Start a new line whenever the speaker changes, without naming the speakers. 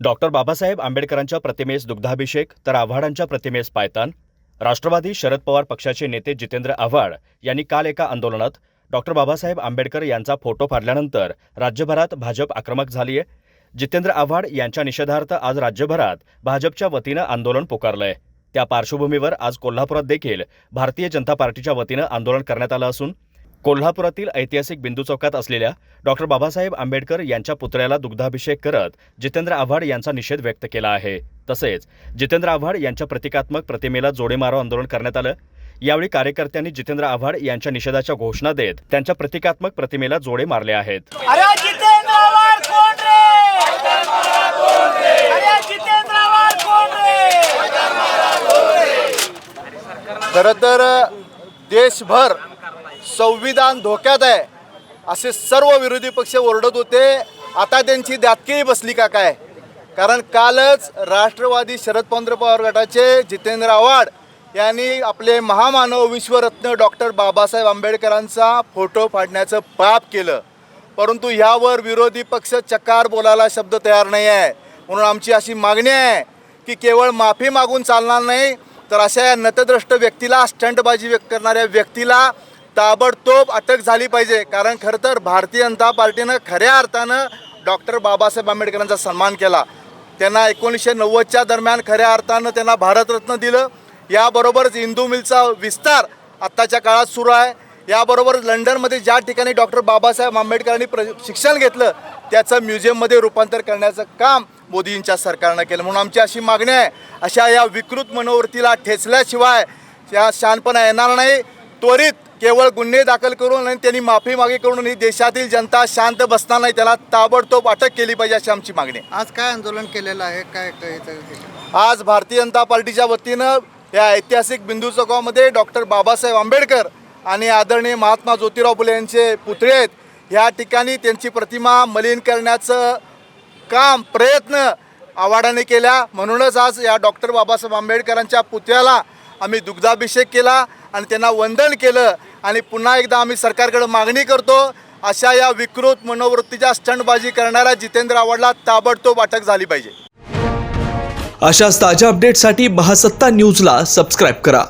Doctor Babasaheb आंबेडकरांच्या प्रतिमेस दुग्धाभिषेक तर आव्हाडांच्या प्रतिमेस पायतान राष्ट्रवादी शरद पवार पक्षाचे नेते जितेंद्र आव्हाड यांनी काल एका आंदोलनात डॉक्टर बाबासाहेब आंबेडकर यांचा फोटो फाडल्यानंतर राज्यभरात भाजप आक्रमक झाली आहे जितेंद्र आव्हाड यांच्या निषेधार्थ आज राज्यभरात भाजपच्या वतीनं आंदोलन पुकारलंय. त्या पार्श्वभूमीवर आज कोल्हापुरात देखील भारतीय जनता पार्टीच्या वतीनं आंदोलन करण्यात आलं असून कोल्हापुरातील ऐतिहासिक बिंदू चौकात असलेल्या डॉक्टर बाबासाहेब आंबेडकर यांच्या पुतळ्याला दुग्धाभिषेक करत जितेंद्र आव्हाड यांचा निषेध व्यक्त केला आहे. तसेच जितेंद्र आव्हाड यांच्या प्रतिकात्मक प्रतिमेला जोडे मारो आंदोलन करण्यात आलं. यावेळी कार्यकर्त्यांनी जितेंद्र आव्हाड यांच्या निषेधाच्या घोषणा देत त्यांच्या प्रतिकात्मक प्रतिमेला जोडे मारले आहेत.
अरे जितेंद्र आव्हाड कोण रे? अरे जितेंद्र आव्हाड कोण रे?
खरं तर देशभर संविधान धोक्यात आहे. असे सर्व विरोधी पक्ष ओरडत होते. आता त्यांची दातकेळी बसली का काय? कारण कालच राष्ट्रवादी शरद पंधरा पवार गटाचे जितेंद्र आव्हाड यांनी आपले महामानव विश्वरत्न डॉक्टर बाबासाहेब आंबेडकरांचा फोटो फाडण्याचं पाप केलं. परंतु ह्यावर विरोधी पक्ष चकार बोलायला शब्द तयार नाही आहे. म्हणून आमची अशी मागणी आहे की केवळ माफी मागून चालणार नाही तर अशा या नतद्रष्ट व्यक्तीला स्टंटबाजी व्यक्त करणाऱ्या व्यक्तीला ताबडतोब अटक झाली पाहिजे. कारण खरं तर भारतीय जनता पार्टीनं खऱ्या अर्थानं डॉक्टर बाबासाहेब आंबेडकरांचा सन्मान केला. त्यांना एकोणीसशे नव्वदच्या दरम्यान खऱ्या अर्थानं त्यांना भारतरत्न दिलं. याबरोबरच इंदू मिलचा विस्तार आत्ताच्या काळात सुरू आहे. याबरोबरच लंडनमध्ये ज्या ठिकाणी डॉक्टर बाबासाहेब आंबेडकरांनी प्र शिक्षण घेतलं त्याचं म्युझियममध्ये रूपांतर करण्याचं काम मोदींच्या सरकारनं केलं. म्हणून आमची अशी मागणी आहे अशा या विकृत मनोवृत्तीला ठेचल्याशिवाय या शानपणा येणार नाही. त्वरित केवळ गुन्हे दाखल करून आणि त्यांनी माफी मागे करून ही देशातील जनता शांत बसणार नाही त्याला ताबडतोब अटक केली पाहिजे अशी आमची मागणी
आज काय आंदोलन केलेलं आहे? काय
आज भारतीय जनता पार्टीच्या वतीनं या ऐतिहासिक बिंदू चौकामध्ये डॉक्टर बाबासाहेब आंबेडकर आणि आदरणीय महात्मा ज्योतिराव फुले यांचे पुतळे आहेत. या ठिकाणी त्यांची प्रतिमा मलिन करण्याचं काम प्रयत्न आवाडाने केल्या म्हणूनच आज या डॉक्टर बाबासाहेब आंबेडकरांच्या पुतळ्याला आम्ही दुग्धाभिषेक केला आणि त्यांना वंदन केलं. आणि पुन्हा एकदा आम्ही सरकारकडे मागणी करतो अशा या विकृत मनोवृत्तीच्या स्टंटबाजी करणाऱ्या जितेंद्र आव्हाडला ताबडतोब अटक झाली पाहिजे.
अशाच ताज्या अपडेटसाठी महासत्ता न्यूजला सबस्क्राईब करा.